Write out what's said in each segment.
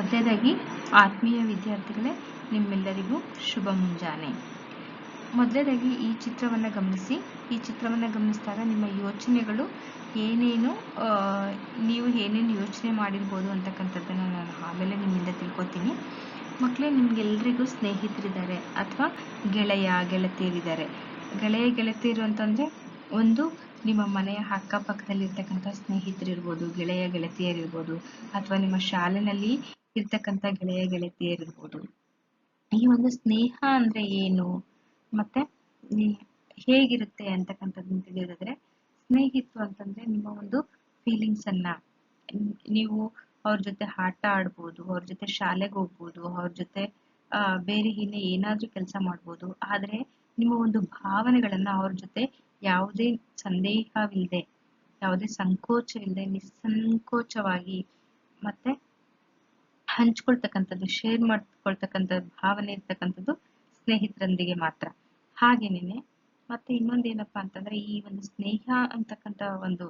ಮೊದಲನೇದಾಗಿ ಆತ್ಮೀಯ ವಿದ್ಯಾರ್ಥಿಗಳೇ, ನಿಮ್ಮೆಲ್ಲರಿಗೂ ಶುಭ ಮುಂಜಾನೆ. ಮೊದಲನೇದಾಗಿ ಈ ಚಿತ್ರವನ್ನು ಗಮನಿಸಿ. ಈ ಚಿತ್ರವನ್ನು ಗಮನಿಸಿದಾಗ ನಿಮ್ಮ ಯೋಚನೆಗಳು ಏನೇನು ನೀವು ಏನೇನು ಯೋಚನೆ ಮಾಡಿರ್ಬೋದು ಅಂತಕ್ಕಂಥದ್ದನ್ನು ನಾನು ಆಮೇಲೆ ನಿಮ್ಮಿಂದ ತಿಳ್ಕೊತೀನಿ. ಮಕ್ಕಳೇ ನಿಮ್ಗೆಲ್ರಿಗೂ ಸ್ನೇಹಿತರಿದ್ದಾರೆ ಅಥವಾ ಗೆಳೆಯ, ಗೆಳತಿಯರಿದ್ದಾರೆ. ಗೆಳೆಯ, ಗೆಳತಿಯರು ಅಂತಂದರೆ ಒಂದು ನಿಮ್ಮ ಮನೆಯ ಅಕ್ಕಪಕ್ಕದಲ್ಲಿರ್ತಕ್ಕಂಥ ಸ್ನೇಹಿತರಿರ್ಬೋದು, ಗೆಳೆಯ, ಗೆಳತಿಯರಿರ್ಬೋದು ಅಥವಾ ನಿಮ್ಮ ಶಾಲೆನಲ್ಲಿ ಇರ್ತಕ್ಕಂಥ ಗೆಳೆಯ ಗೆಳತಿಯರಿರ್ಬೋದು ಈ ಒಂದು ಸ್ನೇಹ ಅಂದ್ರೆ ಏನು? ಮತ್ತೆ ಹೇಗಿರುತ್ತೆ ಅಂತಕ್ಕಂಥದ್ದನ್ನ ತಿಳಿಯೋದಾದ್ರೆ, ಸ್ನೇಹಿತ್ವ ಅಂತಂದ್ರೆ ನಿಮ್ಮ ಒಂದು ಫೀಲಿಂಗ್ಸ್ ಅನ್ನ. ನೀವು ಅವ್ರ ಜೊತೆ ಆಟ ಆಡ್ಬೋದು, ಅವ್ರ ಜೊತೆ ಶಾಲೆಗೆ ಹೋಗ್ಬೋದು, ಅವ್ರ ಜೊತೆ ಬೇರೆ ಇನ್ನೇ ಏನಾದ್ರೂ ಕೆಲಸ ಮಾಡ್ಬೋದು. ಆದ್ರೆ ನಿಮ್ಮ ಒಂದು ಭಾವನೆಗಳನ್ನ ಅವ್ರ ಜೊತೆ ಯಾವುದೇ ಸಂದೇಹವಿಲ್ಲದೆ ಯಾವುದೇ ಸಂಕೋಚವಿಲ್ಲದೆ ನಿಸ್ಸಂಕೋಚವಾಗಿ ಮತ್ತೆ ಹಂಚ್ಕೊಳ್ತಕ್ಕಂಥದ್ದು ಶೇರ್ ಮಾಡ್ಕೊಳ್ತಕ್ಕಂಥ ಭಾವನೆ ಇರ್ತಕ್ಕಂಥದ್ದು ಸ್ನೇಹಿತರೊಂದಿಗೆ ಮಾತ್ರ. ಹಾಗೇನೇನೆ ಮತ್ತೆ ಇನ್ನೊಂದೇನಪ್ಪ ಅಂತಂದ್ರೆ ಈ ಒಂದು ಸ್ನೇಹ ಅಂತಕ್ಕಂಥ ಒಂದು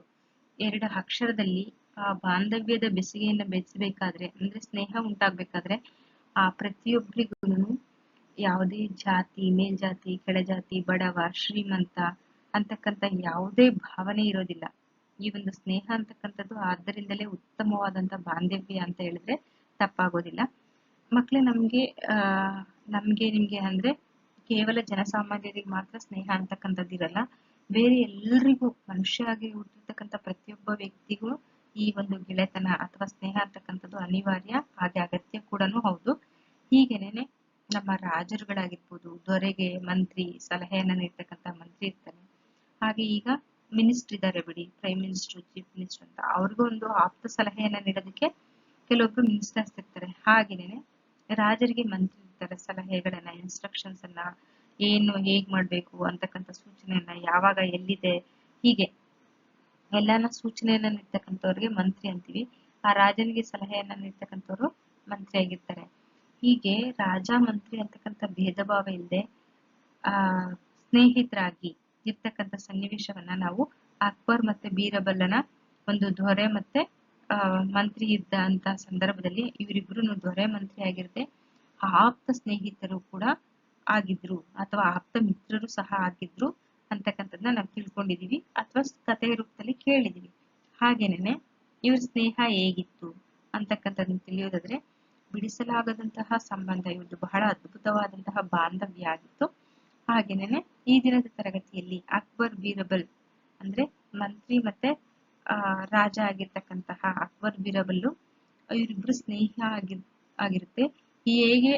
ಎರಡು ಅಕ್ಷರದಲ್ಲಿ ಆ ಬಾಂಧವ್ಯದ ಬೆಸಿಗೆಯನ್ನು ಬೆಸಬೇಕಾದ್ರೆ, ಅಂದ್ರೆ ಸ್ನೇಹ ಉಂಟಾಗ್ಬೇಕಾದ್ರೆ ಆ ಪ್ರತಿಯೊಬ್ಬರಿಗೂ ಯಾವುದೇ ಜಾತಿ, ಮೇಲ್ಜಾತಿ, ಕೆಳಜಾತಿ, ಬಡವ, ಶ್ರೀಮಂತ ಅಂತಕ್ಕಂಥ ಯಾವುದೇ ಭಾವನೆ ಇರೋದಿಲ್ಲ. ಈ ಒಂದು ಸ್ನೇಹ ಅಂತಕ್ಕಂಥದ್ದು ಆದ್ದರಿಂದಲೇ ಉತ್ತಮವಾದಂತ ಬಾಂಧವ್ಯ ಅಂತ ಹೇಳಿದ್ರೆ ತಪ್ಪಾಗೋದಿಲ್ಲ. ಮಕ್ಳೇ ನಮ್ಗೆ ನಮ್ಗೆ ನಿಮ್ಗೆ ಅಂದ್ರೆ ಕೇವಲ ಜನಸಾಮಾನ್ಯರಿಗೆ ಮಾತ್ರ ಸ್ನೇಹ ಅಂತಕ್ಕಂಥದ್ದು ಇರಲ್ಲ ಬೇರೆ ಎಲ್ರಿಗೂ ಮನುಷ್ಯ ಆಗಿ ಹುಟ್ಟಿರ್ತಕ್ಕಂಥ ಪ್ರತಿಯೊಬ್ಬ ವ್ಯಕ್ತಿಗೂ ಈ ಒಂದು ಗೆಳೆತನ ಅಥವಾ ಸ್ನೇಹ ಅಂತಕ್ಕಂಥದ್ದು ಅನಿವಾರ್ಯ, ಹಾಗೆ ಅಗತ್ಯ ಕೂಡ ಹೌದು. ಹೀಗೇನೆ ನಮ್ಮ ರಾಜರುಗಳಾಗಿರ್ಬೋದು, ದೊರೆಗೆ ಮಂತ್ರಿ, ಸಲಹೆಯನ್ನ ನೀಡ್ತಕ್ಕಂಥ ಮಂತ್ರಿ ಇರ್ತಾನೆ ಹಾಗೆ ಈಗ ಮಿನಿಸ್ಟರ್ ಇದ್ದಾರೆ ಬಿಡಿ, ಪ್ರೈಮ್ ಮಿನಿಸ್ಟರ್, ಚೀಫ್ ಮಿನಿಸ್ಟರ್ ಅಂತ. ಅವ್ರಿಗೂ ಒಂದು ಆಪ್ತ ಸಲಹೆಯನ್ನ ನೀಡೋದಕ್ಕೆ ಕೆಲವೊಬ್ರು ಮಿನಿಸ್ಟರ್ಸ್ ಇರ್ತಾರೆ ಹಾಗೇನೆ, ರಾಜರಿಗೆ ಮಂತ್ರಿ ಇರ್ತಾರೆ ಸಲಹೆಗಳನ್ನ ಇನ್ಸ್ಟ್ರಕ್ಷನ್ಸ್ ಅನ್ನ, ಏನು, ಹೇಗ್ ಮಾಡ್ಬೇಕು? ಅಂತಕ್ಕಂಥ ಸೂಚನೆಯನ್ನ ಯಾವಾಗ ಎಲ್ಲಿದೆ, ಹೀಗೆ. ಎಲ್ಲಾನ ಸೂಚನೆಯನ್ನ ನೀಡ್ತಕ್ಕಂಥವ್ರಿಗೆ ಮಂತ್ರಿ ಅಂತೀವಿ. ಆ ರಾಜನಿಗೆ ಸಲಹೆಯನ್ನ ನೀಡ್ತಕ್ಕಂಥವ್ರು ಮಂತ್ರಿ ಆಗಿರ್ತಾರೆ. ಹೀಗೆ ರಾಜ, ಮಂತ್ರಿ ಅಂತಕ್ಕಂಥ ಭೇದ ಭಾವ ಇಲ್ಲದೆ ಆ, ಸ್ನೇಹಿತರಾಗಿ ಇರ್ತಕ್ಕಂಥ ಸನ್ನಿವೇಶವನ್ನ ನಾವು ಅಕ್ಬರ್ ಮತ್ತೆ ಬೀರಬಲ್ಲನ ಒಂದು ದೊರೆ ಮತ್ತೆ ಮಂತ್ರಿ ಇದ್ದ ಅಂತ ಸಂದರ್ಭದಲ್ಲಿ ಇವರಿಬ್ರು ದೊರೆ ಮಂತ್ರಿ ಆಗಿರದೆ ಆಪ್ತ ಸ್ನೇಹಿತರು ಕೂಡ ಆಗಿದ್ರು, ಅಥವಾ ಆಪ್ತ ಮಿತ್ರರು ಸಹ ಆಗಿದ್ರು ಅಂತಕ್ಕಂಥದ್ದನ್ನ ನಾವು ತಿಳ್ಕೊಂಡಿದೀವಿ, ಅಥವಾ ಕಥೆ ರೂಪದಲ್ಲಿ ಕೇಳಿದೀವಿ. ಹಾಗೇನೆ ಇವ್ರ ಸ್ನೇಹ ಹೇಗಿತ್ತು ಅಂತಕ್ಕಂಥದ್ದನ್ನ ತಿಳಿಯೋದಾದ್ರೆ, ಬಿಡಿಸಲಾಗದಂತಹ ಸಂಬಂಧ ಇವ್ರದ್ದು ಬಹಳ ಅದ್ಭುತವಾದಂತಹ ಬಾಂಧವ್ಯ ಆಗಿತ್ತು. ಹಾಗೇನೆ ಈ ದಿನದ ತರಗತಿಯಲ್ಲಿ ಅಕ್ಬರ್ ಬೀರಬಲ್ ಅಂದ್ರೆ ಮಂತ್ರಿ ಮತ್ತೆ ರಾಜ ಆಗಿರ್ತಕ್ಕಂತಹ ಅಕ್ಬರ್ ಬೀರಬಲ್ಲು ಇವರಿಬ್ರು ಸ್ನೇಹ ಆಗಿ ಆಗಿರುತ್ತೆ. ಹೇಗೆ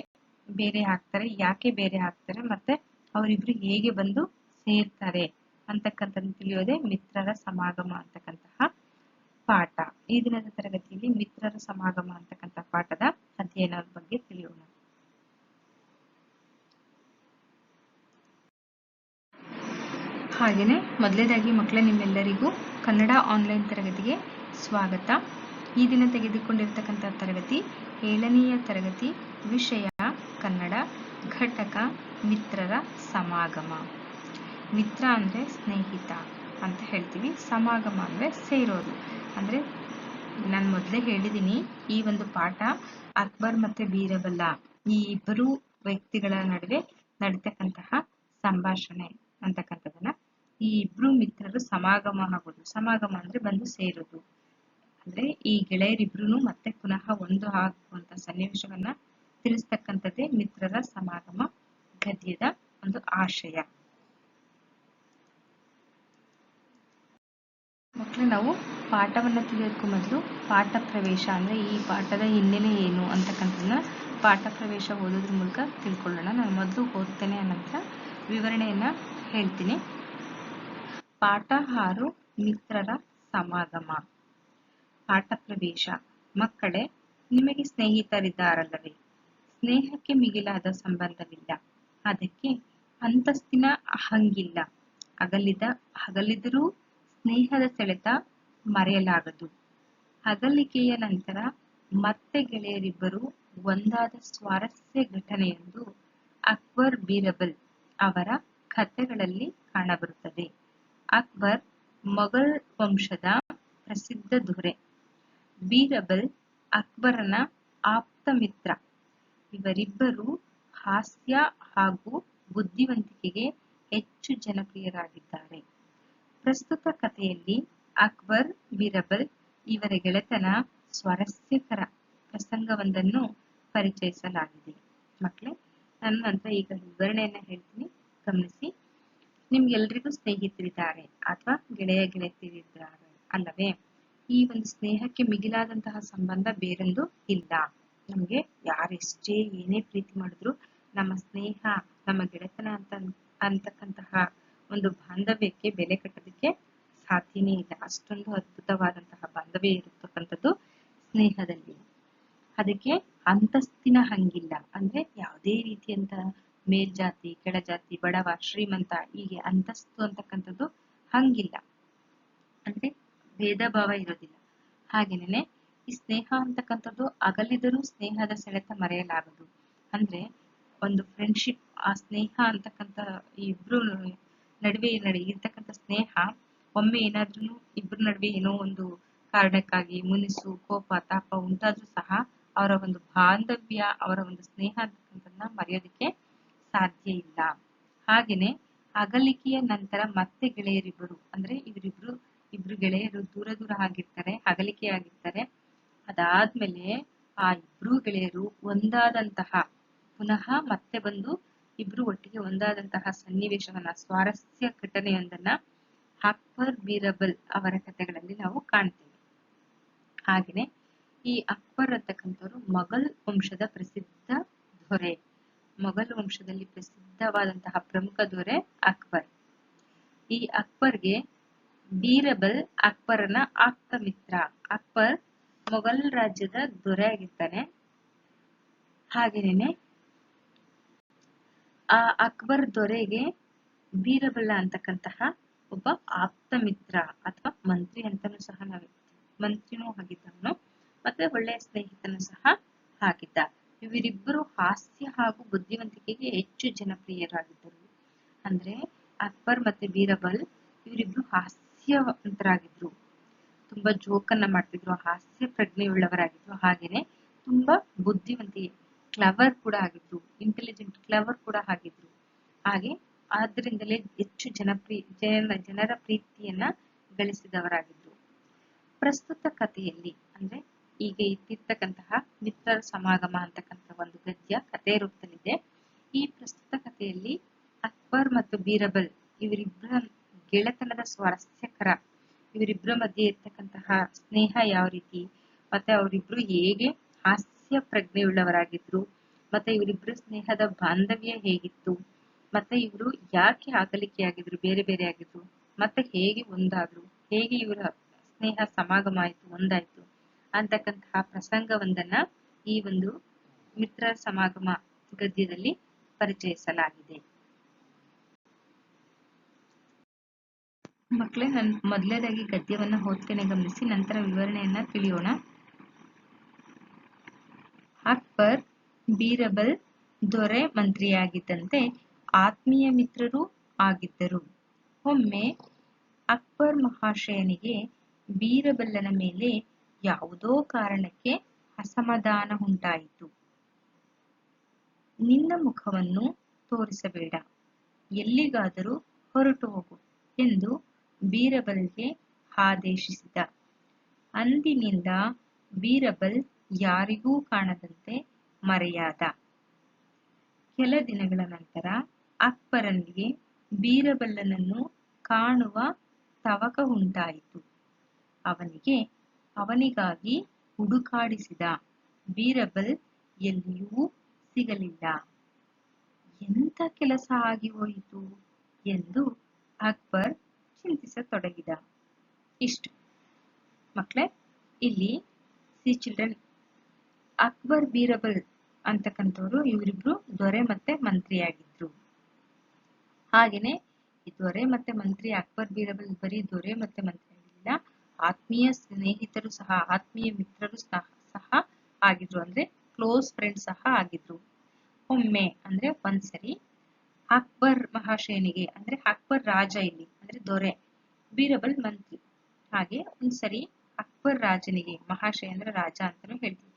ಬೇರೆ ಹಾಕ್ತಾರೆ ಯಾಕೆ ಬೇರೆ ಹಾಕ್ತಾರೆ ಮತ್ತೆ ಅವರಿಬ್ರು ಹೇಗೆ ಬಂದು ಸೇರ್ತಾರೆ ಅಂತಕ್ಕಂಥದ್ದು ತಿಳಿಯೋದೇ ಮಿತ್ರರ ಸಮಾಗಮ ಅಂತಕ್ಕಂತಹ ಪಾಠ. ಈ ದಿನದ ತರಗತಿಯಲ್ಲಿ ಮಿತ್ರರ ಸಮಾಗಮ ಅಂತಕ್ಕಂಥ ಪಾಠದ ಅಧ್ಯಯನದ ಬಗ್ಗೆ ತಿಳಿಯೋಣ. ಹಾಗೇನೆ ಮೊದಲನೇದಾಗಿ ಮಕ್ಕಳೇ ನಿಮ್ಮೆಲ್ಲರಿಗೂ ಕನ್ನಡ ಆನ್ಲೈನ್ ತರಗತಿಗೆ ಸ್ವಾಗತ. ಈ ದಿನ ತೆಗೆದುಕೊಂಡಿರ್ತಕ್ಕಂಥ ತರಗತಿ ಏಳನೆಯ ತರಗತಿ ವಿಷಯ ಕನ್ನಡ, ಘಟಕ, ಮಿತ್ರರ ಸಮಾಗಮ. ಮಿತ್ರ ಅಂದರೆ ಸ್ನೇಹಿತ ಅಂತ ಹೇಳ್ತೀವಿ. ಸಮಾಗಮ ಅಂದರೆ ಸೇರೋದು. ಅಂದರೆ ನಾನು ಮೊದಲೇ ಹೇಳಿದ್ದೀನಿ ಈ ಒಂದು ಪಾಠ ಅಕ್ಬರ್ ಮತ್ತೆ ಬೀರಬಲ್ಲ ಈ ಇಬ್ಬರು ವ್ಯಕ್ತಿಗಳ ನಡುವೆ ನಡೀತಕ್ಕಂತಹ ಸಂಭಾಷಣೆ ಅಂತಕ್ಕಂಥದ್ದನ್ನ ಈ ಇಬ್ರು ಮಿತ್ರರು ಸಮಾಗಮ ಆಗೋದು ಸಮಾಗಮ ಅಂದ್ರೆ ಬಂದು ಸೇರೋದು. ಅಂದ್ರೆ ಈ ಗೆಳೆಯರಿಬ್ರು ಮತ್ತೆ ಪುನಃ ಒಂದು ಆಗುವಂತ ಸನ್ನಿವೇಶವನ್ನ ತಿಳಿಸ್ತಕ್ಕಂಥದ್ದೇ ಮಿತ್ರರ ಸಮಾಗಮ ಗದ್ಯದ ಒಂದು ಆಶಯ. ಮಕ್ಕಳು, ನಾವು ಪಾಠವನ್ನ ತಿಳಿಯೋದಕ್ಕೂ ಮೊದಲು ಪಾಠ ಪ್ರವೇಶ ಅಂದ್ರೆ ಈ ಪಾಠದ ಹಿನ್ನೆಲೆ ಏನು ಅಂತಕ್ಕಂಥದ್ದನ್ನ ಪಾಠ ಪ್ರವೇಶ ಓದೋದ್ರ ಮೂಲಕ ತಿಳ್ಕೊಳ್ಳೋಣ. ನಾನು ಮೊದಲು ಓದ್ತೇನೆ ನಂತರ ವಿವರಣೆಯನ್ನ ಹೇಳ್ತೀನಿ. ಪಾಠ ಆರು ಮಿತ್ರರ ಸಮಾಗಮ. ಪಾಠ ಪ್ರವೇಶ. ಮಕ್ಕಳೇ, ನಿಮಗೆ ಸ್ನೇಹಿತರಿದ್ದಾರಲ್ಲವೇ? ಸ್ನೇಹಕ್ಕೆ ಮಿಗಿಲಾದ ಸಂಬಂಧವಿಲ್ಲ. ಅದಕ್ಕೆ ಅಂತಸ್ತಿನ ಅಹಂಗಿಲ್ಲ. ಅಗಲಿದ ಅಗಲಿದರೂ ಸ್ನೇಹದ ಸೆಳೆತ ಮರೆಯಲಾಗದು. ಅಗಲಿಕೆಯ ನಂತರ ಮತ್ತೆ ಗೆಳೆಯರಿಬ್ಬರು ಒಂದಾದ ಸ್ವಾರಸ್ಯ ಘಟನೆಯೊಂದು ಅಕ್ಬರ್ ಬೀರಬಲ್ ಅವರ ಕಥೆಗಳಲ್ಲಿ ಕಾಣಬರುತ್ತದೆ. ಅಕ್ಬರ್ ಮೊಘಲ್ ವಂಶದ ಪ್ರಸಿದ್ಧ ದೊರೆ ಬೀರಬಲ್ ಅಕ್ಬರನ ಆಪ್ತ ಮಿತ್ರ. ಇವರಿಬ್ಬರು ಹಾಸ್ಯ ಹಾಗೂ ಬುದ್ಧಿವಂತಿಕೆಗೆ ಹೆಚ್ಚು ಜನಪ್ರಿಯರಾಗಿದ್ದಾರೆ. ಪ್ರಸ್ತುತ ಕಥೆಯಲ್ಲಿ ಅಕ್ಬರ್ ಬೀರಬಲ್ ಇವರ ಗೆಳೆತನ ಸ್ವಾರಸ್ಯಕರ ಪ್ರಸಂಗವೊಂದನ್ನು ಪರಿಚಯಿಸಲಾಗಿದೆ. ಮಕ್ಕಳೇ ನಾನು ನಂತರ ಈಗ ವಿವರಣೆಯನ್ನು ಹೇಳ್ತೀನಿ. ಗಮನಿಸಿ. ನಿಮ್ಗೆಲ್ರಿಗೂ ಸ್ನೇಹಿತರಿದ್ದಾರೆ ಅಥವಾ ಗೆಳೆಯ ಗೆಳತಿಯರಿದ್ದಾರೆ ಅಲ್ಲವೇ? ಈ ಒಂದು ಸ್ನೇಹಕ್ಕೆ ಮಿಗಿಲಾದಂತಹ ಸಂಬಂಧ ಬೇರೊಂದು ಇಲ್ಲ. ನಮ್ಗೆ ಯಾರೆಷ್ಟೇ ಏನೇ ಪ್ರೀತಿ ಮಾಡಿದ್ರು ನಮ್ಮ ಸ್ನೇಹ, ನಮ್ಮ ಗೆಳೆತನ ಅಂತ ಅಂತಕ್ಕಂತಹ ಒಂದು ಬಾಂಧವ್ಯಕ್ಕೆ ಬೆಲೆ ಕಟ್ಟೋದಕ್ಕೆ ಸಾಧ್ಯನೇ ಇಲ್ಲ. ಅಷ್ಟೊಂದು ಅದ್ಭುತವಾದಂತಹ ಬಾಂಧವ್ಯ ಇರತಕ್ಕಂಥದ್ದು ಸ್ನೇಹದಲ್ಲಿ. ಅದಕ್ಕೆ ಅಂತಸ್ತಿನ ಹಂಗಿಲ್ಲ. ಅಂದ್ರೆ ಯಾವುದೇ ರೀತಿಯಂತ ಮೇಲ್ಜಾತಿ, ಕೆಳಜಾತಿ, ಬಡವ, ಶ್ರೀಮಂತ, ಹೀಗೆ ಅಂತಸ್ತು ಅಂತಕ್ಕಂಥದ್ದು ಹಂಗಿಲ್ಲ. ಅಂದ್ರೆ ಭೇದ ಭಾವ ಇರೋದಿಲ್ಲ. ಹಾಗೇನೆ ಈ ಸ್ನೇಹ ಅಂತಕ್ಕಂಥದ್ದು ಅಗಲಿದರೂ ಸ್ನೇಹದ ಸೆಳೆತ ಮರೆಯಲಾಗದು. ಅಂದ್ರೆ ಒಂದು ಫ್ರೆಂಡ್ಶಿಪ್ ಆ ಸ್ನೇಹ ಅಂತಕ್ಕಂಥ ಇಬ್ರು ನಡುವೆ ನಡೆ ಇರ್ತಕ್ಕಂಥ ಸ್ನೇಹ ಒಮ್ಮೆ ಏನಾದ್ರೂ ಇಬ್ರ ನಡುವೆ ಏನೋ ಒಂದು ಕಾರಣಕ್ಕಾಗಿ ಮುನಿಸು, ಕೋಪ, ತಾಪ ಉಂಟಾದ್ರೂ ಸಹ ಅವರ ಒಂದು ಬಾಂಧವ್ಯ, ಅವರ ಒಂದು ಸ್ನೇಹ ಅಂತಕ್ಕಂಥದ್ದನ್ನ ಮರೆಯೋದಕ್ಕೆ ಸಾಧ್ಯ ಇಲ್ಲ ಹಾಗೇನೆ ಅಗಲಿಕೆಯ ನಂತರ ಮತ್ತೆ ಗೆಳೆಯರಿಬ್ಬರು, ಅಂದ್ರೆ ಇವರಿಬ್ರು, ಇಬ್ರು ಗೆಳೆಯರು ದೂರ ದೂರ ಆಗಿರ್ತಾರೆ, ಅಗಲಿಕೆ ಆಗಿರ್ತಾರೆ. ಅದಾದ್ಮೇಲೆ ಆ ಇಬ್ರು ಗೆಳೆಯರು ಒಂದಾದಂತಹ, ಪುನಃ ಮತ್ತೆ ಬಂದು ಇಬ್ರು ಒಟ್ಟಿಗೆ ಒಂದಾದಂತಹ ಸನ್ನಿವೇಶವನ್ನ, ಸ್ವಾರಸ್ಯ ಘಟನೆಯೊಂದನ್ನ ಅಕ್ಬರ್ ಬೀರಬಲ್ ಅವರ ಕಥೆಗಳಲ್ಲಿ ನಾವು ಕಾಣ್ತೇವೆ. ಹಾಗೆಯೇ ಈ ಅಕ್ಬರ್ ಅಂತಕ್ಕಂಥವ್ರು ಮೊಘಲ್ ವಂಶದ ಪ್ರಸಿದ್ಧ ದೊರೆ. ಮೊಘಲ್ ವಂಶದಲ್ಲಿ ಪ್ರಸಿದ್ಧವಾದಂತಹ ಪ್ರಮುಖ ದೊರೆ ಅಕ್ಬರ್. ಈ ಅಕ್ಬರ್ಗೆ ಬೀರಬಲ್ ಅಕ್ಬರನ ಆಪ್ತ ಮಿತ್ರ ಅಕ್ಬರ್ ಮೊಘಲ್ ರಾಜ್ಯದ ದೊರೆ ಆಗಿರ್ತಾನೆ ಹಾಗೇನೆ ಆ ಅಕ್ಬರ್ ದೊರೆಗೆ ಬೀರಬಲ್ಲ ಅಂತಕ್ಕಂತಹ ಒಬ್ಬ ಆಪ್ತ ಮಿತ್ರ ಅಥವಾ ಮಂತ್ರಿ ಅಂತಾನು ಸಹ ನಾವು ಮಂತ್ರಿನೂ ಆಗಿದ್ದವನು, ಮತ್ತೆ ಒಳ್ಳೆಯ ಸ್ನೇಹಿತನು ಸಹ ಆಗಿದ್ದ. ಇವರಿಬ್ಬರು ಹಾಸ್ಯ ಹಾಗೂ ಬುದ್ಧಿವಂತಿಕೆಗೆ ಹೆಚ್ಚು ಜನಪ್ರಿಯರಾಗಿದ್ದರು. ಅಂದ್ರೆ ಅಕ್ಬರ್ ಮತ್ತೆ ಬೀರಬಲ್ ಇವರಿಬ್ರು ಹಾಸ್ಯವಂತರಾಗಿದ್ರು. ತುಂಬಾ ಜೋಕನ್ನ ಮಾಡ್ತಿದ್ರು, ಹಾಸ್ಯ ಪ್ರಜ್ಞೆಯುಳ್ಳವರಾಗಿದ್ರು. ಹಾಗೇನೆ ತುಂಬಾ ಬುದ್ಧಿವಂತಿಕೆ ಕ್ಲವರ್ ಕೂಡ ಆಗಿದ್ರು. ಇಂಟೆಲಿಜೆಂಟ್ ಕ್ಲವರ್ ಕೂಡ ಆಗಿದ್ರು. ಹಾಗೆ ಆದ್ರಿಂದಲೇ ಹೆಚ್ಚು ಜನಪ್ರಿಯ, ಜನ, ಜನರ ಪ್ರೀತಿಯನ್ನ ಗಳಿಸಿದವರಾಗಿದ್ರು ಪ್ರಸ್ತುತ ಕಥೆಯಲ್ಲಿ ಅಂದ್ರೆ ಈಗ ಇದ್ದಿರ್ತಕ್ಕಂತಹ ಮಿತ್ರರ ಸಮಾಗಮ ಅಂತಕ್ಕಂತಹ ಒಂದು ಗದ್ಯ, ಕಥೆ ರೂಪದಲ್ಲಿದೆ. ಈ ಪ್ರಸ್ತುತ ಕಥೆಯಲ್ಲಿ ಅಕ್ಬರ್ ಮತ್ತು ಬೀರಬಲ್ ಇವರಿಬ್ಬರ ಗೆಳೆತನದ ಸ್ವಾರಸ್ಯಕರ. ಇವರಿಬ್ಬರ ಮಧ್ಯೆ ಇರ್ತಕ್ಕಂತಹ ಸ್ನೇಹ ಯಾವ ರೀತಿ? ಮತ್ತೆ ಅವರಿಬ್ರು ಹೇಗೆ ಹಾಸ್ಯ ಪ್ರಜ್ಞೆಯುಳ್ಳವರಾಗಿದ್ರು? ಮತ್ತೆ ಇವರಿಬ್ರು ಸ್ನೇಹದ ಬಾಂಧವ್ಯ ಹೇಗಿತ್ತು? ಮತ್ತೆ ಇವರು ಯಾಕೆ ಅಗಲಿಕೆಯಾಗಿದ್ರು ಬೇರೆ ಬೇರೆ ಆಗಿದ್ರು? ಮತ್ತೆ ಹೇಗೆ ಒಂದಾದ್ರು? ಹೇಗೆ ಇವರ ಸ್ನೇಹ ಸಮಾಗಮ ಆಯ್ತು, ಒಂದಾಯ್ತು? ಅಂತಕ್ಕಂತಹ ಪ್ರಸಂಗವೊಂದನ್ನ ಈ ಒಂದು ಮಿತ್ರ ಸಮಾಗಮ ಗದ್ಯದಲ್ಲಿ ಪರಿಚಯಿಸಲಾಗಿದೆ. ಮಕ್ಕಳೇ ನಾನು ಮೊದಲನೇದಾಗಿ ಗದ್ಯವನ್ನ ಓದ್ತೇನೆ, ಗಮನಿಸಿ, ನಂತರ ವಿವರಣೆಯನ್ನ ತಿಳಿಯೋಣ. ಅಕ್ಬರ್ ಬೀರಬಲ್ ದೊರೆ ಮಂತ್ರಿಯಾಗಿದ್ದಂತೆ ಆತ್ಮೀಯ ಮಿತ್ರರು ಆಗಿದ್ದರು. ಒಮ್ಮೆ ಅಕ್ಬರ್ ಮಹಾಶಯನಿಗೆ ಬೀರಬಲ್ಲನ ಮೇಲೆ ಯಾವುದೋ ಕಾರಣಕ್ಕೆ ಅಸಮಾಧಾನ ಉಂಟಾಯಿತು. ನಿನ್ನ ಮುಖವನ್ನು ತೋರಿಸಬೇಡ. ಎಲ್ಲಿಗಾದರೂ ಹೊರಟು ಹೋಗು ಎಂದು ಬೀರಬಲ್ಗೆ ಆದೇಶಿಸಿದ. ಅಂದಿನಿಂದ ಬೀರಬಲ್ ಯಾರಿಗೂ ಕಾಣದಂತೆ ಮರೆಯಾದ. ಕೆಲ ದಿನಗಳ ನಂತರ ಅಕ್ಬರನಿಗೆ ಬೀರಬಲ್ಲನನ್ನು ಕಾಣುವ ತವಕ ಉಂಟಾಯಿತು. ಅವನಿಗೆ ಅವನಿಗಾಗಿ ಹುಡುಕಾಡಿಸಿದ ಬೀರಬಲ್ ಎಲ್ಲಿಯೂ ಸಿಗಲಿಲ್ಲ. ಎಂತ ಕೆಲಸ ಆಗಿ ಹೋಯಿತು ಎಂದು ಅಕ್ಬರ್ ಚಿಂತಿಸತೊಡಗಿದ. ಇಷ್ಟು. ಮಕ್ಕಳೇ ಇಲ್ಲಿ ಸಿ ಚಿಲ್ಡ್ರನ್ ಅಕ್ಬರ್ ಬೀರಬಲ್ ಅಂತಕ್ಕಂಥವ್ರು ಇವರಿಬ್ರು ದೊರೆ ಮತ್ತೆ ಮಂತ್ರಿಯಾಗಿದ್ರು. ಹಾಗೇನೆ ದೊರೆ ಮತ್ತೆ ಮಂತ್ರಿ ಅಕ್ಬರ್ ಬೀರಬಲ್ ಬರೀ ದೊರೆ ಮತ್ತೆ ಮಂತ್ರಿ ಆಗಿಲ್ಲ ಆತ್ಮೀಯ ಸ್ನೇಹಿತರು ಸಹ, ಆತ್ಮೀಯ ಮಿತ್ರರು ಸಹ ಸಹ ಆಗಿದ್ರು. ಅಂದ್ರೆ ಕ್ಲೋಸ್ ಫ್ರೆಂಡ್ ಸಹ ಆಗಿದ್ರು. ಒಮ್ಮೆ ಅಂದ್ರೆ ಒಂದ್ಸರಿ ಅಕ್ಬರ್ ಮಹಾಶಯನಿಗೆ, ಅಂದ್ರೆ ಅಕ್ಬರ್ ರಾಜ ಇಲ್ಲಿ, ಅಂದ್ರೆ ದೊರೆ, ಬೀರಬಲ್ ಮಂತ್ರಿ. ಹಾಗೆ ಒಂದ್ಸರಿ ಅಕ್ಬರ್ ರಾಜನಿಗೆ, ಮಹಾಶಯ ಅಂದ್ರೆ ರಾಜ ಅಂತಾನು ಹೇಳ್ತೀವಿ.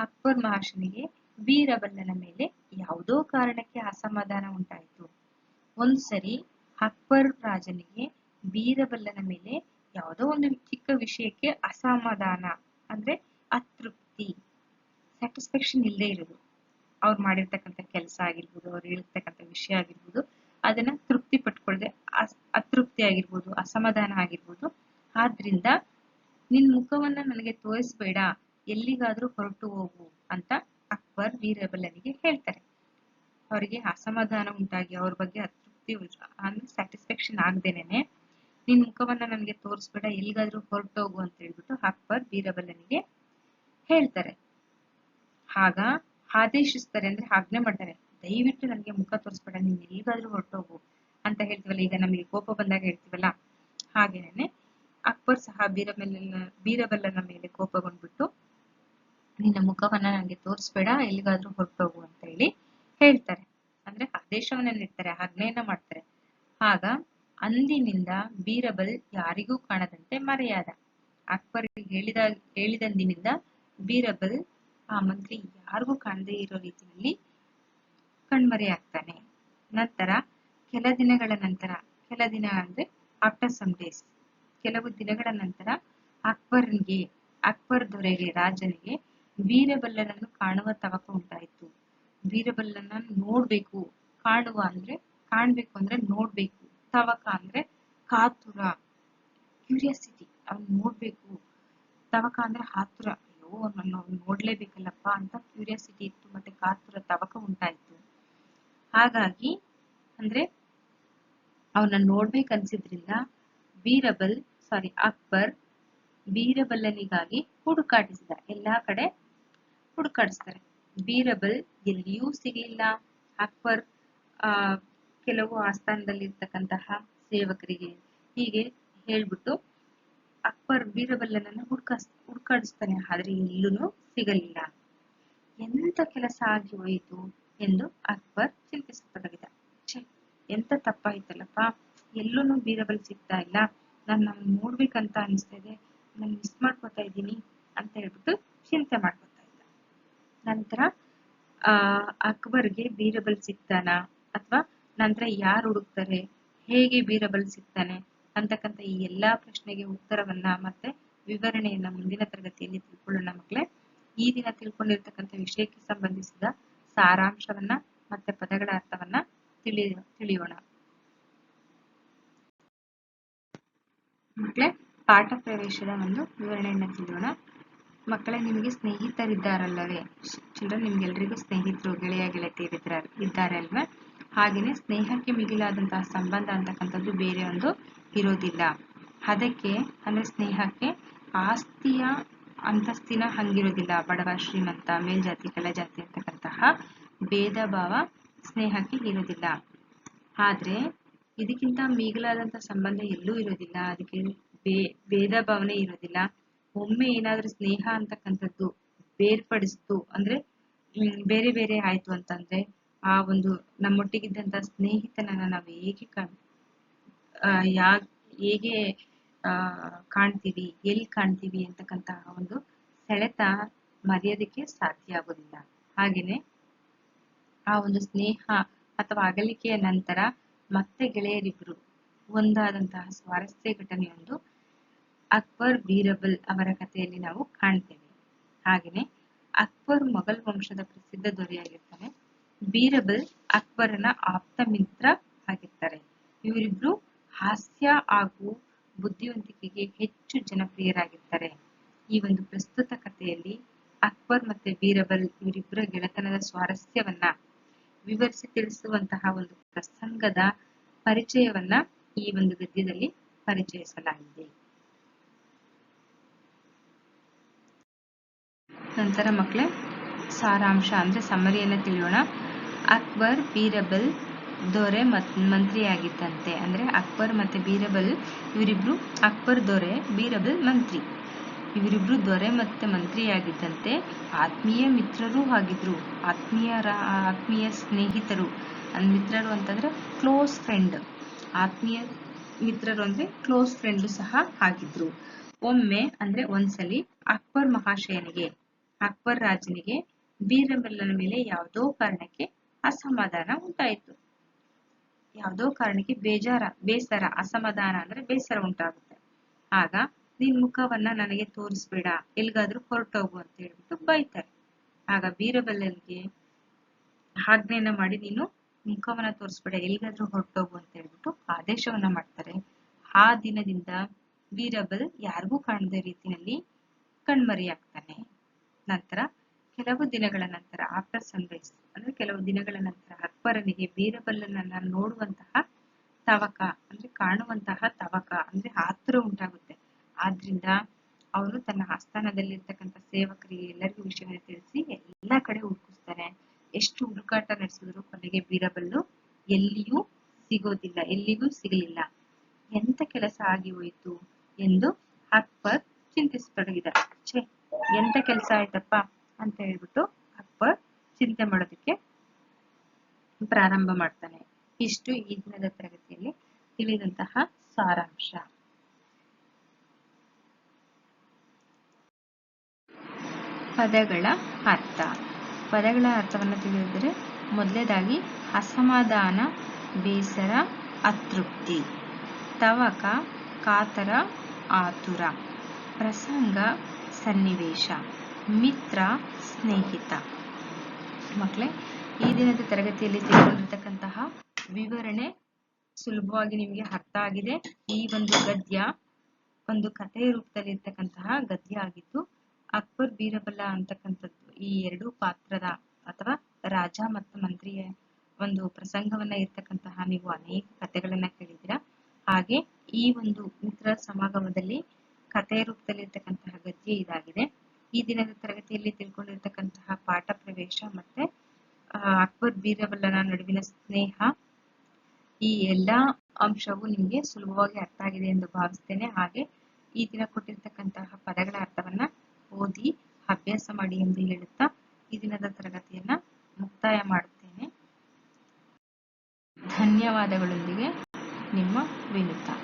ಅಕ್ಬರ್ ಮಹಾಶಯನಿಗೆ ಬೀರಬಲ್ಲನ ಮೇಲೆ ಯಾವುದೋ ಕಾರಣಕ್ಕೆ ಅಸಮಾಧಾನ ಉಂಟಾಯಿತು. ಒಂದ್ಸರಿ ಅಕ್ಬರ್ ರಾಜನಿಗೆ ಬೀರಬಲ್ಲನ ಮೇಲೆ ಯಾವುದೋ ಒಂದು ಚಿಕ್ಕ ವಿಷಯಕ್ಕೆ ಅಸಮಾಧಾನ, ಅಂದ್ರೆ ಅತೃಪ್ತಿ ಸ್ಯಾಟಿಸ್ಫ್ಯಾಕ್ಷನ್ ಇಲ್ಲದೆ ಇರೋದು ಅವ್ರು ಮಾಡಿರ್ತಕ್ಕಂಥ ಕೆಲಸ ಆಗಿರ್ಬೋದು, ಅವ್ರು ಹೇಳಿರ್ತಕ್ಕಂಥ ವಿಷಯ ಆಗಿರ್ಬೋದು, ಅದನ್ನ ತೃಪ್ತಿ ಪಟ್ಕೊಳ್ಳದೆ ಅತೃಪ್ತಿ ಆಗಿರ್ಬೋದು, ಅಸಮಾಧಾನ ಆಗಿರ್ಬೋದು. ಆದ್ರಿಂದ ನಿನ್ ಮುಖವನ್ನ ನನಗೆ ತೋರಿಸ್ಬೇಡ, ಎಲ್ಲಿಗಾದ್ರೂ ಹೊರಟು ಹೋಗು ಅಂತ ಅಕ್ಬರ್ ಬೀರಬಲ್ಲನಿಗೆ ಹೇಳ್ತಾರೆ. ಅವರಿಗೆ ಅಸಮಾಧಾನ ಉಂಟಾಗಿ ಅವ್ರ ಬಗ್ಗೆ ಅತೃಪ್ತಿ ಅಂದ್ರೆ ಸ್ಯಾಟಿಸ್ಫ್ಯಾಕ್ಷನ್ ಆಗ್ದೇನೆ ನಿನ್ ಮುಖವನ್ನ ನನಗೆ ತೋರಿಸ್ಬೇಡ, ಎಲ್ಲಿಗಾದ್ರೂ ಹೊರಟೋಗು ಅಂತ ಹೇಳ್ಬಿಟ್ಟು ಅಕ್ಬರ್ ಬೀರಬಲ್ಲನಿಗೆ ಹೇಳ್ತಾರೆ. ಆಗ ಆದೇಶಿಸ್ತಾರೆ ಅಂದ್ರೆ ಆಜ್ಞೆ ಮಾಡ್ತಾರೆ, ದಯವಿಟ್ಟು ನನಗೆ ಮುಖ ತೋರಿಸ್ಬೇಡ, ನೀನ್ ಎಲ್ಲಿಗಾದ್ರೂ ಹೊರಟೋಗು ಅಂತ ಹೇಳ್ತೀವಲ್ಲ, ಈಗ ನಮಗೆ ಕೋಪ ಬಂದಾಗ ಹೇಳ್ತೀವಲ್ಲ, ಹಾಗೇನೆ ಅಕ್ಬರ್ ಸಹ ಬೀರಬಲ್ಲ ಬೀರಬಲ್ಲನ ಮೇಲೆ ಕೋಪಗೊಂಡ್ಬಿಟ್ಟು, ನಿನ್ನ ಮುಖವನ್ನ ನನಗೆ ತೋರಿಸ್ಬೇಡ, ಎಲ್ಲಿಗಾದ್ರೂ ಹೊರಟೋಗು ಅಂತ ಹೇಳಿ ಹೇಳ್ತಾರೆ. ಅಂದ್ರೆ ಆದೇಶವನ್ನ ನೀಡ್ತಾರೆ, ಆಜ್ಞೆಯನ್ನ ಮಾಡ್ತಾರೆ. ಆಗ ಅಂದಿನಿಂದ ಬೀರಬಲ್ ಯಾರಿಗೂ ಕಾಣದಂತೆ ಮರೆಯಾದ. ಅಕ್ಬರ್ ಹೇಳಿದ, ಹೇಳಿದಂದಿನಿಂದ ಬೀರಬಲ್ ಆ ಮಂತ್ರಿ ಯಾರಿಗೂ ಕಾಣದೇ ಇರೋ ರೀತಿಯಲ್ಲಿ ಕಣ್ಮರೆಯಾಗ್ತಾನೆ. ನಂತರ ಕೆಲ ದಿನಗಳ ನಂತರ, ಕೆಲ ದಿನ ಅಂದ್ರೆ ಆಫ್ಟರ್ ಸಮ್ ಡೇಸ್ ಕೆಲವು ದಿನಗಳ ನಂತರ ಅಕ್ಬರ್ಗೆ, ಅಕ್ಬರ್ ದೊರೆಗೆ, ರಾಜನಿಗೆ ಬೀರಬಲ್ಲನನ್ನು ಕಾಣುವ ತವಕ ಉಂಟಾಯಿತು. ಬೀರಬಲ್ಲನ ನೋಡ್ಬೇಕು, ಕಾಣುವ ಅಂದ್ರೆ, ಕಾಣ್ಬೇಕು ಅಂದ್ರೆ ನೋಡ್ಬೇಕು. ತವಕ ಅಂದ್ರೆ ಕಾತುರ ಕ್ಯೂರಿಯಾಸಿಟಿ ಅವ್ನ್ ನೋಡ್ಬೇಕು. ತವಕ ಅಂದ್ರೆ ಆತುರ ಅಯ್ಯೋ ನನ್ನ ನೋಡ್ಲೇಬೇಕಲ್ಲಪ್ಪ ಅಂತ ಕ್ಯೂರಿಯಾಸಿಟಿ ಇತ್ತು, ಮತ್ತೆ ಕಾತುರ ತವಕ ಉಂಟಾಯ್ತು. ಹಾಗಾಗಿ ಅಂದ್ರೆ ಅವನ ನೋಡ್ಬೇಕನ್ಸಿದ್ರಿಂದ ಬೀರಬಲ್ ಸಾರಿ ಅಕ್ಬರ್ ಬೀರಬಲ್ಲನಿಗಾಗಿ ಹುಡುಕಾಟಿಸಿದ. ಎಲ್ಲಾ ಕಡೆ ಹುಡುಕಾಡಿಸ್ತಾರೆ. ಬೀರಬಲ್ ಎಲ್ಲಿಯೂ ಸಿಗಲಿಲ್ಲ. ಅಕ್ಬರ್, ಆ ಕೆಲವು ಆಸ್ಥಾನದಲ್ಲಿರ್ತಕ್ಕಂತಹ ಸೇವಕರಿಗೆ ಹೀಗೆ ಹೇಳ್ಬಿಟ್ಟು ಅಕ್ಬರ್ ಬೀರಬಲ್ಲನನ್ನ ಹುಡ್ಕ ಹುಡ್ಕಾಡಿಸ್ತಾನೆ. ಆದ್ರೆ ಎಲ್ಲೂ ಸಿಗಲಿಲ್ಲ. ಎಂತ ಕೆಲಸ ಆಗಿ ಹೋಯಿತು ಎಂದು ಅಕ್ಬರ್ ಚಿಂತಿಸತೊಡಗಿದ. ಛೆ, ಎಂತ ತಪ್ಪಾಯ್ತಲ್ಲಪ್ಪ? ಎಲ್ಲೂ ಬೀರಬಲ್ ಸಿಗ್ತಾ ಇಲ್ಲ. ನಾನು ನಮ್ ನೋಡ್ಬೇಕಂತ ಅನಿಸ್ತಾ ಇದೆ ನಾನು ಮಿಸ್ ಮಾಡ್ಕೋತಾ ಇದ್ದೀನಿ ಅಂತ ಹೇಳ್ಬಿಟ್ಟು ಚಿಂತೆ ಮಾಡ್ಕೋತಾ ಇದ್ದ. ನಂತರ, ಆ, ಅಕ್ಬರ್ಗೆ ಬೀರಬಲ್ ಸಿಗ್ತಾನ ಅಥವಾ ನಂತರ ಯಾರು ಹುಡುಕ್ತಾರೆ? ಹೇಗೆ ಬೀರಬಲ್ ಸಿಗ್ತಾನೆ ಅಂತಕ್ಕಂಥ ಈ ಎಲ್ಲಾ ಪ್ರಶ್ನೆಗೆ ಉತ್ತರವನ್ನ ಮತ್ತೆ ವಿವರಣೆಯನ್ನ ಮುಂದಿನ ತರಗತಿಯಲ್ಲಿ ತಿಳ್ಕೊಳ್ಳೋಣ ಮಕ್ಕಳೇ ಈ ದಿನ ತಿಳ್ಕೊಂಡಿರ್ತಕ್ಕಂಥ ವಿಷಯಕ್ಕೆ ಸಂಬಂಧಿಸಿದ ಸಾರಾಂಶವನ್ನ ಮತ್ತೆ ಪದಗಳ ಅರ್ಥವನ್ನ ತಿಳಿ ತಿಳಿಯೋಣ. ಮಕ್ಕಳೇ ಪಾಠ ಪ್ರವೇಶದ ಒಂದು ವಿವರಣೆಯನ್ನ ತಿಳಿಯೋಣ. ಮಕ್ಕಳೇ, ನಿಮಗೆ ಸ್ನೇಹಿತರಿದ್ದಾರಲ್ಲವೇ? ಚಿಲ್ಡ್ರನ್, ನಿಮ್ಗೆಲ್ರಿಗೂ ಸ್ನೇಹಿತರು, ಗೆಳೆಯ ಗೆಳತಿಯರಿದ್ದಾರೆ ಇದ್ದಾರೆ ಅಲ್ವೇ? ಹಾಗೇನೆ ಸ್ನೇಹಕ್ಕೆ ಮಿಗಿಲಾದಂತಹ ಸಂಬಂಧ ಅಂತಕ್ಕಂಥದ್ದು ಬೇರೆ ಒಂದು ಇರೋದಿಲ್ಲ. ಅದಕ್ಕೆ, ಅಂದರೆ ಸ್ನೇಹಕ್ಕೆ ಆಸ್ತಿಯ ಅಂತಸ್ತಿನ ಹಂಗಿರೋದಿಲ್ಲ. ಬಡವ, ಶ್ರೀಮಂತ, ಮೇಲ್ಜಾತಿ, ಕೆಳಜಾತಿ ಅಂತಕ್ಕಂತಹ ಭೇದ ಭಾವ ಸ್ನೇಹಕ್ಕೆ ಇರೋದಿಲ್ಲ. ಆದರೆ ಇದಕ್ಕಿಂತ ಮಿಗಿಲಾದಂಥ ಸಂಬಂಧ ಎಲ್ಲೂ ಇರೋದಿಲ್ಲ. ಅದಕ್ಕೆ ಬೇ, ಭೇದ ಭಾವನೆ ಇರೋದಿಲ್ಲ. ಒಮ್ಮೆ ಏನಾದರೂ ಸ್ನೇಹ ಅಂತಕ್ಕಂಥದ್ದು ಬೇರ್ಪಡಿಸ್ತು ಅಂದ್ರೆ ಬೇರೆ ಬೇರೆ ಆಯ್ತು ಅಂತಂದ್ರೆ ಆ ಒಂದು ನಮ್ಮೊಟ್ಟಿಗಿದ್ದಂತ ಸ್ನೇಹಿತನನ್ನ ನಾವು ಹೇಗೆ ಕಾಣ್ ಯಾ, ಹೇಗೆ, ಆ, ಕಾಣ್ತೀವಿ ಎಲ್ಲಿ ಕಾಣ್ತೀವಿ ಅಂತಕ್ಕಂತಹ ಒಂದು ಸೆಳೆತ ಮರೆಯೋದಕ್ಕೆ ಸಾಧ್ಯ ಆಗೋದಿಲ್ಲ. ಹಾಗೇನೆ ಆ ಒಂದು ಸ್ನೇಹ ಅಥವಾ ಅಗಲಿಕೆಯ ನಂತರ ಮತ್ತೆ ಗೆಳೆಯರಿಬ್ರು ಒಂದಾದಂತಹ ಸ್ವಾರಸ್ಯ ಘಟನೆಯೊಂದು ಅಕ್ಬರ್ ಬೀರಬಲ್ ಅವರ ಕಥೆಯಲ್ಲಿ ನಾವು ಕಾಣ್ತೇವೆ. ಹಾಗೇನೆ ಅಕ್ಬರ್ ಮೊಘಲ್ ವಂಶದ ಪ್ರಸಿದ್ಧ ದೊರೆಯಾಗಿರ್ತಾನೆ. ಬೀರಬಲ್ ಅಕ್ಬರನ ಆಪ್ತ ಮಿತ್ರ ಆಗಿರ್ತಾರೆ ಇವರಿಬ್ರು ಹಾಸ್ಯ ಹಾಗೂ ಬುದ್ಧಿವಂತಿಕೆಗೆ ಹೆಚ್ಚು ಜನಪ್ರಿಯರಾಗಿರ್ತಾರೆ ಈ ಒಂದು ಪ್ರಸ್ತುತ ಕಥೆಯಲ್ಲಿ ಅಕ್ಬರ್ ಮತ್ತೆ ಬೀರಬಲ್ ಇವರಿಬ್ಬರ ಗೆಳೆತನದ ಸ್ವಾರಸ್ಯವನ್ನ ವಿವರಿಸಿ ತಿಳಿಸುವಂತಹ ಒಂದು ಪ್ರಸಂಗದ ಪರಿಚಯವನ್ನ ಈ ಒಂದು ಗದ್ಯದಲ್ಲಿ ಪರಿಚಯಿಸಲಾಗಿದೆ. ನಂತರ ಮಕ್ಕಳೇ, ಸಾರಾಂಶ ಅಂದ್ರೆ ಸಮರಿಯನ್ನ ತಿಳಿಯೋಣ. ಅಕ್ಬರ್ ಬೀರಬಲ್ ದೊರೆ ಮತ್, ಮಂತ್ರಿಯಾಗಿದ್ದಂತೆ. ಅಂದ್ರೆ ಅಕ್ಬರ್ ಮತ್ತೆ ಬೀರಬಲ್ ಇವರಿಬ್ರು ಅಕ್ಬರ್ ದೊರೆ, ಬೀರಬಲ್ ಮಂತ್ರಿ. ಇವರಿಬ್ರು ದೊರೆ ಮತ್ತೆ ಮಂತ್ರಿಯಾಗಿದ್ದಂತೆ. ಆತ್ಮೀಯ ಮಿತ್ರರೂ ಆಗಿದ್ರು. ಆತ್ಮೀಯರ ಆತ್ಮೀಯ ಸ್ನೇಹಿತರು. ಮಿತ್ರರು ಅಂತಂದ್ರೆ ಕ್ಲೋಸ್ ಫ್ರೆಂಡ್. ಆತ್ಮೀಯ ಮಿತ್ರರು ಅಂದ್ರೆ ಕ್ಲೋಸ್ ಫ್ರೆಂಡ್ ಸಹ ಆಗಿದ್ರು. ಒಮ್ಮೆ ಅಂದ್ರೆ ಒಂದ್ಸಲಿ ಅಕ್ಬರ್ ಮಹಾಶಯನಿಗೆ, ಅಕ್ಬರ್ ರಾಜನಿಗೆ ಬೀರಬಲ್ಲನ ಮೇಲೆ ಯಾವುದೋ ಕಾರಣಕ್ಕೆ ಅಸಮಾಧಾನ ಉಂಟಾಯಿತು. ಯಾವುದೋ ಕಾರಣಕ್ಕೆ ಬೇಜಾರ, ಬೇಸರ, ಅಸಮಾಧಾನ ಅಂದ್ರೆ ಬೇಸರ ಉಂಟಾಗುತ್ತೆ. ಆಗ ನಿನ್ ಮುಖವನ್ನ ನನಗೆ ತೋರಿಸ್ಬೇಡ ಎಲ್ಗಾದ್ರೂ ಹೊರಟೋಗು ಅಂತ ಹೇಳ್ಬಿಟ್ಟು ಬೈತಾರೆ. ಆಗ ಬೀರಬಲ್ಲನಿಗೆ ಆಜ್ಞೆಯನ್ನ ಮಾಡಿ, ನೀನು ಮುಖವನ್ನ ತೋರಿಸ್ಬೇಡ ಎಲ್ಗಾದ್ರೂ ಹೊರಟೋಗು ಅಂತ ಹೇಳ್ಬಿಟ್ಟು ಆದೇಶವನ್ನ ಮಾಡ್ತಾರೆ. ಆ ದಿನದಿಂದ ಬೀರಬಲ್ ಯಾರಿಗೂ ಕಾಣದ ರೀತಿಯಲ್ಲಿ ಕಣ್ಮರೆಯಾಗ್ತಾನೆ. ನಂತರ, ಕೆಲವು ದಿನಗಳ ನಂತರ ಆಫ್ಟರ್ ಸನ್ರೈಸ್ ಅಂದ್ರೆ ಕೆಲವು ದಿನಗಳ ನಂತರ ಅಕ್ಬರನಿಗೆ ಬೀರಬಲ್ಲನನ್ನ ನೋಡುವಂತಹ ತವಕ, ಅಂದ್ರೆ ಕಾಣುವಂತಹ ತವಕ, ಅಂದ್ರೆ ಆತುರ ಉಂಟಾಗುತ್ತೆ. ಆದ್ರಿಂದ ಅವನು ತನ್ನ ಆಸ್ಥಾನದಲ್ಲಿರ್ತಕ್ಕಂಥ ಸೇವಕರಿಗೆ ಎಲ್ಲರಿಗೂ ವಿಷಯ ತಿಳಿಸಿ ಎಲ್ಲಾ ಕಡೆ ಹುಡುಕಿಸ್ತಾನೆ. ಎಷ್ಟು ಹುಡುಕಾಟ ನಡೆಸಿದ್ರು ಕೊನೆಗೆ ಬೀರಬಲ್ಲು ಎಲ್ಲಿಯೂ ಸಿಗೋದಿಲ್ಲ, ಎಲ್ಲಿಗೂ ಸಿಗಲಿಲ್ಲ. ಎಂತ ಕೆಲಸ ಆಗಿ ಹೋಯಿತು ಎಂದು ಅಕ್ಬರ್ ಚಿಂತಿಸತೊಡಗಿದ. ಛೇ, ಎಂತ ಕೆಲಸ ಆಯ್ತಪ್ಪ ಅಂತ ಹೇಳ್ಬಿಟ್ಟು ಚಿಂತೆ ಮಾಡೋದಕ್ಕೆ ಪ್ರಾರಂಭ ಮಾಡ್ತಾನೆ. ಇಷ್ಟು ಈ ದಿನದ ತರಗತಿಯಲ್ಲಿ ತಿಳಿದಂತಹ ಸಾರಾಂಶ. ಪದಗಳ ಅರ್ಥ. ಪದಗಳ ಅರ್ಥವನ್ನು ತಿಳಿದರೆ ಮೊದಲೇದಾಗಿ ಅಸಮಾಧಾನ, ಬೇಸರ, ಅತೃಪ್ತಿ, ತವಕ, ಕಾತರ, ಆತುರ, ಪ್ರಸಂಗ, ಸನ್ನಿವೇಶ, ಮಿತ್ರ, ಸ್ನೇಹಿತ. ಮಕ್ಕಳೇ, ಈ ದಿನದ ತರಗತಿಯಲ್ಲಿ ತಿಳ್ಕೊಂಡಿರ್ತಕ್ಕಂತಹ ವಿವರಣೆ ಸುಲಭವಾಗಿ ನಿಮಗೆ ಅರ್ಥ ಆಗಿದೆ. ಈ ಒಂದು ಗದ್ಯ, ಒಂದು ಕಥೆಯ ರೂಪದಲ್ಲಿ ಇರ್ತಕ್ಕಂತಹ ಗದ್ಯ ಆಗಿದ್ದು, ಅಕ್ಬರ್ ಬೀರಬಲ್ಲ ಅಂತಕ್ಕಂಥದ್ದು. ಈ ಎರಡು ಪಾತ್ರದ ಅಥವಾ ರಾಜ ಮತ್ತು ಮಂತ್ರಿಯ ಒಂದು ಪ್ರಸಂಗವನ್ನ ಇರ್ತಕ್ಕಂತಹ ನೀವು ಅನೇಕ ಕಥೆಗಳನ್ನ ಕೇಳಿದಿರ ಹಾಗೆ ಈ ಒಂದು ಮಿತ್ರ ಸಮಾಗಮದಲ್ಲಿ ಕಥೆಯ ರೂಪದಲ್ಲಿ ಇರ್ತಕ್ಕಂತಹ ಗದ್ಯ ಇದಾಗಿದೆ. ಈ ದಿನದ ತರಗತಿಯಲ್ಲಿ ತಿಳ್ಕೊಂಡಿರ್ತಕ್ಕಂತಹ ಪಾಠ ಪ್ರವೇಶ ಮತ್ತೆ ಅಕ್ಬರ್ ಬೀರಬಲ್ಲನ ನಡುವಿನ ಸ್ನೇಹ, ಈ ಎಲ್ಲಾ ಅಂಶವು ನಿಮಗೆ ಸುಲಭವಾಗಿ ಅರ್ಥ ಆಗಿದೆ ಎಂದು ಭಾವಿಸ್ತೇನೆ. ಹಾಗೆ ಈ ದಿನ ಕೊಟ್ಟಿರ್ತಕ್ಕಂತಹ ಪದಗಳ ಅರ್ಥವನ್ನ ಓದಿ, ಅಭ್ಯಾಸ ಮಾಡಿ ಎಂದು ಹೇಳುತ್ತಾ ಈ ದಿನದ ತರಗತಿಯನ್ನ ಮುಕ್ತಾಯ ಮಾಡುತ್ತೇನೆ. ಧನ್ಯವಾದಗಳೊಂದಿಗೆ ನಿಮ್ಮ ವಿನುತಾ.